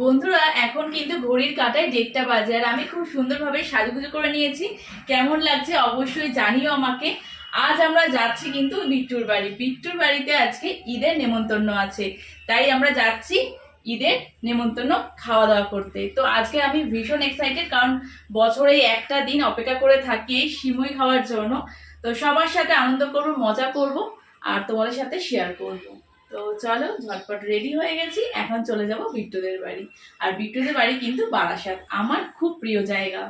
বন্ধুরা, এখন কিন্তু ঘড়ির কাটায় ডেটটা বাজে আর আমি খুব সুন্দরভাবে সাজুগুজু করে নিয়েছি। কেমন লাগছে অবশ্যই জানিও আমাকে। আজ আমরা যাচ্ছি কিন্তু বিট্টুর বাড়ি। বিট্টুর বাড়িতে আজকে ঈদের নেমন্তন্ন আছে। তাই আমরা যাচ্ছি ঈদের নেমন্তন্ন খাওয়া দাওয়া করতে। তো আজকে আমি ভীষণ এক্সাইটেড কারণ বছরে একটা দিন অপেক্ষা করে থাকি এই সিমুই খাওয়ার জন্য। তো সবার সাথে আনন্দ করব, মজা করব আর তোমাদের সাথে শেয়ার করব। তো চলো, ঝটপট রেডি হয়ে গেছি। এখন চলে যাব বিট্টুদের বাড়ি। আর বিট্টুদের বাড়ি কিন্তু বারাসাত। আমার খুব প্রিয় জায়গা।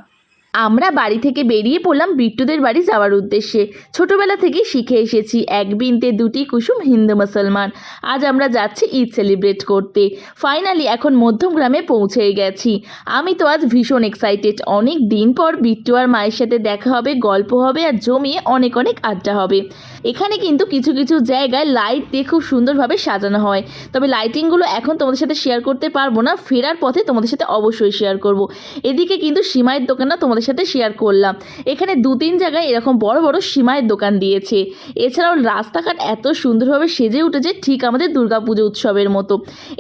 আমরা বাড়ি থেকে বেরিয়ে পড়লাম বিট্টুদের বাড়ি যাওয়ার উদ্দেশ্যে। ছোটবেলা থেকেই শিখে এসেছি এক বিনতে দুটি কুসুম হিন্দু মুসলমান। আজ আমরা যাচ্ছি ঈদ সেলিব্রেট করতে। ফাইনালি এখন মধ্যমগ্রামে পৌঁছে গেছি। আমি তো আজ ভীষণ এক্সাইটেড অনেক দিন পর বিট্টু আর মায়ের সাথে দেখা হবে, গল্প হবে আর জমিয়ে অনেক অনেক আড্ডা হবে। এখানে কিন্তু কিছু কিছু জায়গায় লাইট দিয়ে খুব সুন্দরভাবে সাজানো হয়। তবে লাইটিংগুলো এখন তোমাদের সাথে শেয়ার করতে পারব না। ফেরার পথে তোমাদের সাথে অবশ্যই শেয়ার করব। এদিকে কিন্তু সিমাইয়ের দোকানটা তোমাদের সাথে শেয়ার করলাম। এখানে দু তিন জায়গায় এরকম বড় বড় সীমায়ের দোকান দিয়েছে। এছাড়াও রাস্তাঘাট এত সুন্দরভাবে সেজে উঠেছে ঠিক আমাদের দুর্গাপুজো উৎসবের মতো।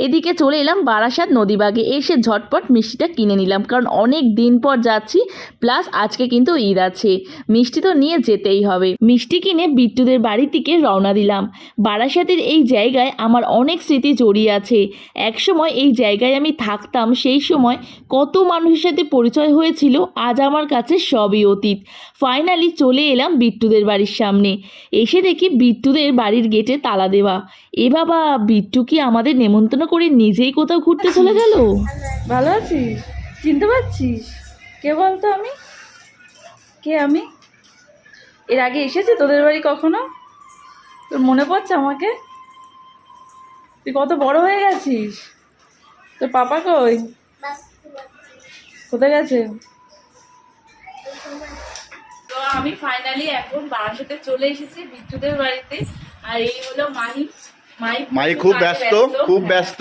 এদিকে চলে এলাম বারাসাত নদীবাগে। এসে ঝটপট মিষ্টিটা কিনে নিলাম। কারণ অনেক দিন পর যাচ্ছি, প্লাস আজকে কিন্তু ঈদ আছে। মিষ্টি তো নিয়ে যেতেই হবে। মিষ্টি কিনে বিট্টুদের বাড়ি থেকে রওনা দিলাম। বারাসাতের এই জায়গায় আমার অনেক স্মৃতি জড়িয়ে আছে। একসময় এই জায়গায় আমি থাকতাম, সেই সময় কত মানুষের সাথে পরিচয় হয়েছিল, আজ আমার কাছে সবই অতীত। ফাইনালি চলে এলাম বিট্টুদের বাড়ির সামনে। এসে দেখি বিট্টুদের বাড়ির গেটে তালা দেওয়া। এ বাবা, বিট্টু কি আমাদের নেমন্তন্ন করে নিজেই কোথাও ঘুরতে চলে গেল? ভালো আছিস? চিনতে পারছিস? কে বলতো আমি? কে আমি? এর আগে এসেছি তোদের বাড়ি কখনো? তোর মনে পড়ছে আমাকে? তুই কত বড় হয়ে গেছিস? তোর পাপা কই? কোথায় গেছে? আমি ফাইনালি এখন বারাসাতে চলে এসেছি বিদ্যুতের বাড়িতে। আর এই হলো মাহি। মাই মাই খুব ব্যস্ত খুব ব্যস্ত।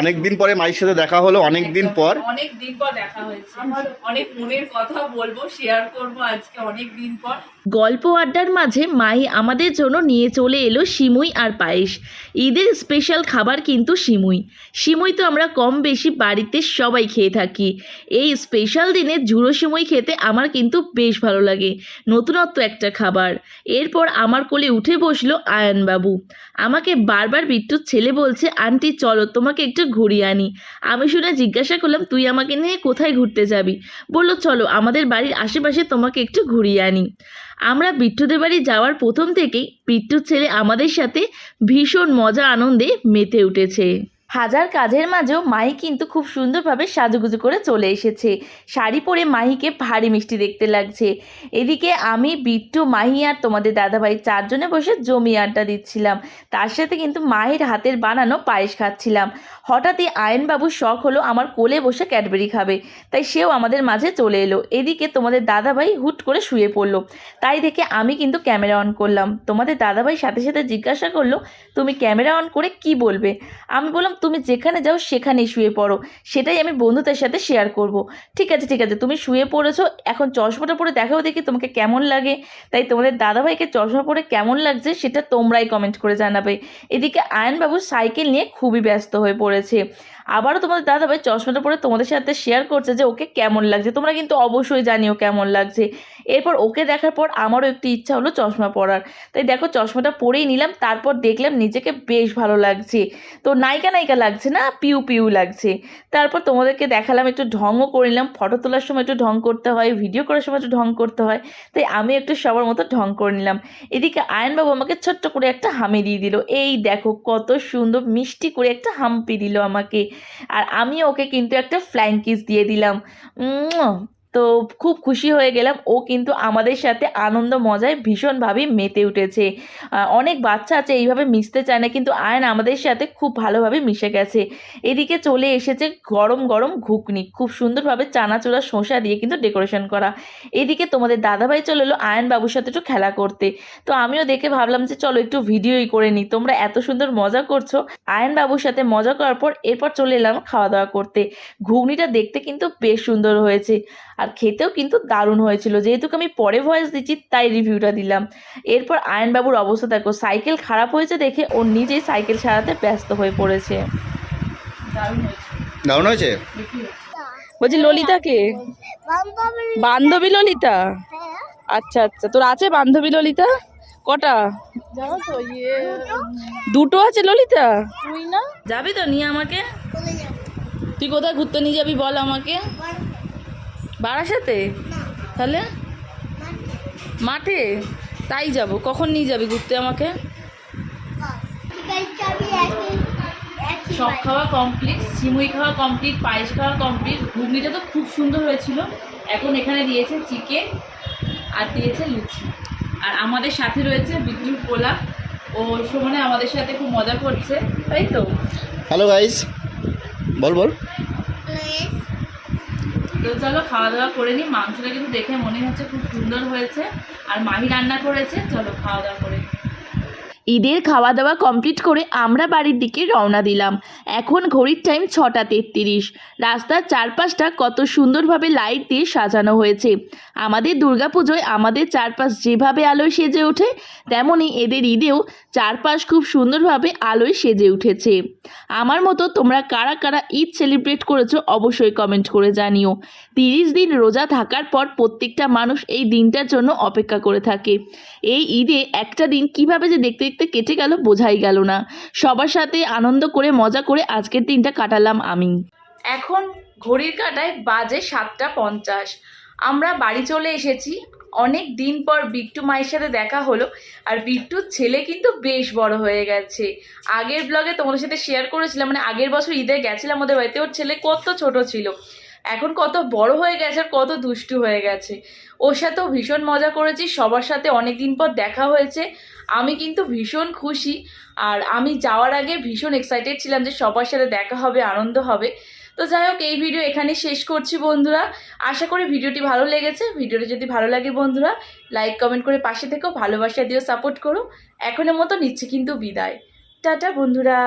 অনেকদিন পরে মায়ের সাথে দেখা হলো অনেকদিন পর। অনেক দিন পর দেখা হয়েছে। আমার অনেক মনের কথা বলব শেয়ার করব আজকে অনেক দিন পর। গল্প আড্ডার মাঝে মাই আমাদের জন্য নিয়ে চলে এলো সিমুই আর পায়েস। ঈদের স্পেশাল খাবার কিন্তু সিমুই। সিমুই তো আমরা কম বেশি বাড়িতে সবাই খেয়ে থাকি। এই স্পেশাল দিনে ঝুড়ো সিমুই খেতে আমার কিন্তু বেশ ভালো লাগে। নতুনত্ব একটা খাবার। এরপর আমার কোলে উঠে বসল আয়নবাবু। আমাকে বারবার বিট্টুর ছেলে বলছে, আন্টি, চলো, তোমাকে একটু ঘুরিয়ে আনি। আমি শুনে জিজ্ঞাসা করলাম, তুই আমাকে নিয়ে কোথায় ঘুরতে যাবি? বলল, চলো, আমাদের বাড়ির আশেপাশে তোমাকে একটু ঘুরিয়ে আনি। আমরা বিট্টুদের বাড়ি যাওয়ার প্রথম থেকেই বিট্টুর ছেলে আমাদের সাথে ভীষণ মজা আনন্দে মেতে উঠেছে। হাজার কাজের মাঝেও মাহি কিন্তু খুব সুন্দরভাবে সাজুগুজু করে চলে এসেছে। শাড়ি পরে মাহিকে ভারী মিষ্টি দেখতে লাগছে। এদিকে আমি, বিট্টু, মাহি আর তোমাদের দাদাভাই চারজনে বসে জমি আড্ডা দিচ্ছিলাম। তার সাথে কিন্তু মাহির হাতের বানানো পায়েস খাচ্ছিলাম। হঠাৎই আয়নবাবুর শখ হলো আমার কোলে বসে ক্যাডবেরি খাবে। তাই সেও আমাদের মাঝে চলে এলো। এদিকে তোমাদের দাদাভাই হুট করে শুয়ে পড়ল। তাই দেখে আমি কিন্তু ক্যামেরা অন করলাম। তোমাদের দাদাভাই সাথে সাথে জিজ্ঞাসা করল, তুমি ক্যামেরা অন করে কি বলবে? আমি বললাম তুমি যেখানে যাও সেখানেই শুয়ে পড়ো। সেটাই আমি বন্ধুদের সাথে শেয়ার করব। ঠিক আছে ঠিক আছে, তুমি শুয়ে পড়েছো, এখন চশমাটা পরে দেখাও দেখি তোমাকে কেমন লাগে। তাই তোমাদের দাদাভাইকে চশমা পরে কেমন লাগছে সেটা তোমরাই কমেন্ট করে জানাবে। এদিকে আয়নবাবু সাইকেল নিয়ে খুবই ব্যস্ত হয়ে পড়েছে। আবারও তোমাদের দাদাভাই চশমাটা পরে তোমাদের সাথে শেয়ার করছে যে ওকে কেমন লাগছে। তোমরা কিন্তু অবশ্যই জানিও কেমন লাগছে। এরপর ওকে দেখার পর আমারও একটু ইচ্ছা হলো চশমা পরার। তাই দেখো চশমাটা পরেই নিলাম, তারপর দেখলাম নিজেকে বেশ ভালো লাগছে। তো নায়িকা নায়িকা লাগছে না, পিউ পিউ লাগছে। তারপর তোমাদেরকে দেখালাম, একটু ঢংও করে নিলাম। ফটো তোলার সময় একটু ঢং করতে হয়, ভিডিও করার সময় একটু ঢং করতে হয়। তাই আমি একটু সবার মতো ঢং করে নিলাম। এদিকে আয়নবাবু আমাকে ছোট্ট করে একটা হামি দিয়ে দিল। এই দেখো কত সুন্দর মিষ্টি করে একটা হাম্পি দিল আমাকে। আর আমি ওকে কিন্তু একটা ফ্লাইং কিস দিয়ে দিলাম। তো খুব খুশি হয়ে গেলাম। ও কিন্তু আমাদের সাথে আনন্দ মজায় ভীষণভাবে মেতে উঠেছে। অনেক বাচ্চা আছে, এইভাবে মিশতে চায় না, কিন্তু আয়ন আমাদের সাথে খুব ভালোভাবে মিশে গেছে। এদিকে চলে এসেছে গরম গরম ঘুগনি, খুব সুন্দরভাবে চানাচুরা শসা দিয়ে কিন্তু ডেকোরেশন করা। এদিকে তোমাদের দাদাভাই চলে এলো আয়ন বাবুর সাথে একটু খেলা করতে। তো আমিও দেখে ভাবলাম যে চলো একটু ভিডিওই করে নিই। তোমরা এত সুন্দর মজা করছ। আয়ন বাবুর সাথে মজা করার পর এরপর চলে এলাম খাওয়া দাওয়া করতে। ঘুগনিটা দেখতে কিন্তু বেশ সুন্দর হয়েছে। আর খেতেও কিন্তু দারুণ হয়েছিল। যেহেতু আমি পরে ভয়েস দিচ্ছি তাই রিভিউটা দিলাম। এরপর আয়নবাবুর অবস্থা দেখো সাইকেল খারাপ হয়েছে দেখে ও নিজেই সাইকেল সারাতে ব্যস্ত হয়ে পড়েছে। দারুণ হয়েছে। দারুণ বলছি ললিতাকে বান্ধবী ললিতা? আচ্ছা আচ্ছা তোর আছে বান্ধবী ললিতা? কটা? জানো ইয়ে দুটো আছে ললিতা? যাবি তো নিয়ে আমাকে? তুই কোথায় ঘুরতে নিয়ে যাবি বল আমাকে? বারাসাতে তাহলে? মাঠে? তাই যাব। কখন নিয়ে যাবি ঘুরতে আমাকে? সব খাওয়া কমপ্লিট সিমুই খাওয়া কমপ্লিট পায়েস খাওয়া কমপ্লিট ঘুগনিটা তো খুব সুন্দর হয়েছিল। এখন এখানে দিয়েছে চিকেন আর দিয়েছে লুচি। আর আমাদের সাথে রয়েছে বিদ্যুৎ পোলা। ও সমানে আমাদের সাথে খুব মজা করছে। তাই তো? হ্যালো গাইস বল বল। তো চলো খাওয়া দাওয়া করে নিই। মাংসটা কিন্তু দেখে মনে হচ্ছে খুব সুন্দর হয়েছে। আর মাহি রান্না করেছে। চলো খাওয়া দাওয়া করে। ঈদের খাওয়া দাওয়া কমপ্লিট করে আমরা বাড়ির দিকে রওনা দিলাম। এখন ঘড়ির টাইম ছটা তেত্রিশ। রাস্তার চারপাশটা কত সুন্দরভাবে লাইট দিয়ে সাজানো হয়েছে। আমাদের দুর্গাপুজোয় আমাদের চারপাশ যেভাবে আলোয় সেজে ওঠে তেমনই এদের ঈদেও চারপাশ খুব সুন্দরভাবে আলোয় সেজে উঠেছে। আমার মতো তোমরা কারা কারা ঈদ সেলিব্রেট করেছ অবশ্যই কমেন্ট করে জানিও। তিরিশ দিন রোজা থাকার পর প্রত্যেকটা মানুষ এই দিনটার জন্য অপেক্ষা করে থাকে। এই ঈদে একটা দিন কীভাবে যে দেখতে দেখতে কেটে গেল, বোঝাই গেল না। সবার সাথে আনন্দ করে, মজা করে আজকের দিনটা কাটালাম আমি। এখন ঘড়ির কাটায় বাজে সাতটা পঞ্চাশ। আমরা বাড়ি চলে এসেছি। অনেক দিন পর বিট্টু মায়ের সাথে দেখা হলো। আর বিট্টুর ছেলে কিন্তু বেশ বড় হয়ে গেছে। আগের ব্লগে তোমাদের সাথে শেয়ার করেছিলাম মানে আগের বছর ঈদে গেছিলাম ওদের বাড়িতে। ওর ছেলে কত ছোট ছিল। এখন কত বড় হয়ে গেছে আর কত দুষ্টু হয়ে গেছে। ওর সাথেও ভীষণ মজা করেছি, সবার সাথে অনেক দিন পর দেখা হয়েছে। আমি কিন্তু ভীষণ খুশি আর আমি যাওয়ার আগে ভীষণ এক্সাইটেড ছিলাম যে সবার সাথে দেখা হবে, আনন্দ হবে। তো যাই হোক, এই ভিডিও এখানে শেষ করছি বন্ধুরা। আশা করি ভিডিওটি ভালো লেগেছে। ভিডিওটি যদি ভালো লাগে বন্ধুরা লাইক কমেন্ট করে পাশে থেকেও ভালোবাসা দিও সাপোর্ট করো। এখনের মতো নিচ্ছে কিন্তু বিদায়। টাটা বন্ধুরা।